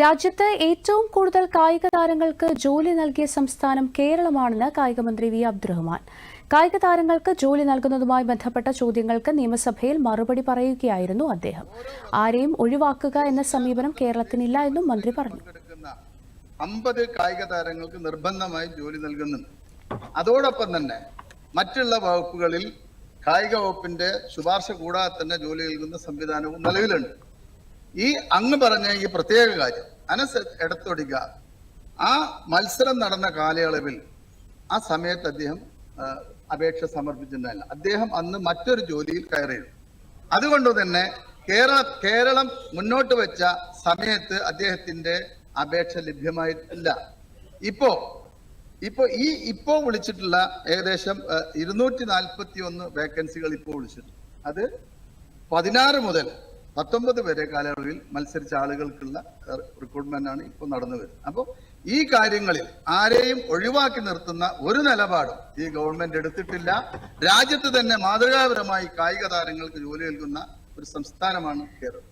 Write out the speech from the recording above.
രാജ്യത്ത് ഏറ്റവും കൂടുതൽ കായിക താരങ്ങൾക്ക് ജോലി നൽകിയ സംസ്ഥാനം കേരളമാണെന്ന് കായികമന്ത്രി വി അബ്ദുറഹ്മാൻ. കായിക താരങ്ങൾക്ക് ജോലി നൽകുന്നതുമായി ബന്ധപ്പെട്ട ചോദ്യങ്ങൾക്ക് നിയമസഭയിൽ മറുപടി പറയുകയായിരുന്നു അദ്ദേഹം. ആരെയും ഒഴിവാക്കുക എന്ന സമീപനം കേരളത്തിനില്ല എന്നും മന്ത്രി പറഞ്ഞു. അമ്പത് കായിക താരങ്ങൾക്ക് നിർബന്ധമായി ജോലി നൽകുന്നുണ്ട്. അതോടൊപ്പം തന്നെ മറ്റുള്ള വകുപ്പുകളിൽ കായിക വകുപ്പിന്റെ ശുപാർശ കൂടാതെ തന്നെ ജോലി നൽകുന്ന സംവിധാനവും നിലവിലുണ്ട്. ഈ അങ്ങ് പറഞ്ഞ ഈ പ്രത്യേക കാര്യം അനസ് എടുത്തൊടിക. ആ മത്സരം നടന്ന കാലയളവിൽ ആ സമയത്ത് അദ്ദേഹം അപേക്ഷ സമർപ്പിച്ചിട്ടുണ്ടായില്ല അദ്ദേഹം അന്ന് മറ്റൊരു ജോലിയിൽ കയറിയിരുന്നു. അതുകൊണ്ട് തന്നെ കേരള കേരളം മുന്നോട്ട് വെച്ച സമയത്ത് അദ്ദേഹത്തിന്റെ അപേക്ഷ ലഭ്യമായിട്ടില്ല. ഇപ്പോ ഇപ്പോ ഈ ഇപ്പോ വിളിച്ചിട്ടുള്ള ഏകദേശം ഇരുന്നൂറ്റി നാൽപ്പത്തി ഒന്ന് വേക്കൻസികൾ ഇപ്പോൾ വിളിച്ചിട്ടുണ്ട്. അത് പതിനാറ് മുതൽ പത്തൊമ്പത് വരെ കാലയളവിൽ മത്സരിച്ച ആളുകൾക്കുള്ള റിക്രൂട്ട്മെന്റ് ആണ് ഇപ്പോൾ നടന്നു വരുന്നത്. അപ്പോൾ ഈ കാര്യങ്ങളിൽ ആരെയും ഒഴിവാക്കി നിർത്തുന്ന ഒരു നിലപാടും ഈ ഗവൺമെന്റ് എടുത്തിട്ടില്ല. രാജ്യത്ത് തന്നെ മാതൃകാപരമായി കായിക താരങ്ങൾക്ക് ജോലി നൽകുന്ന ഒരു സംസ്ഥാനമാണ് കേരളം.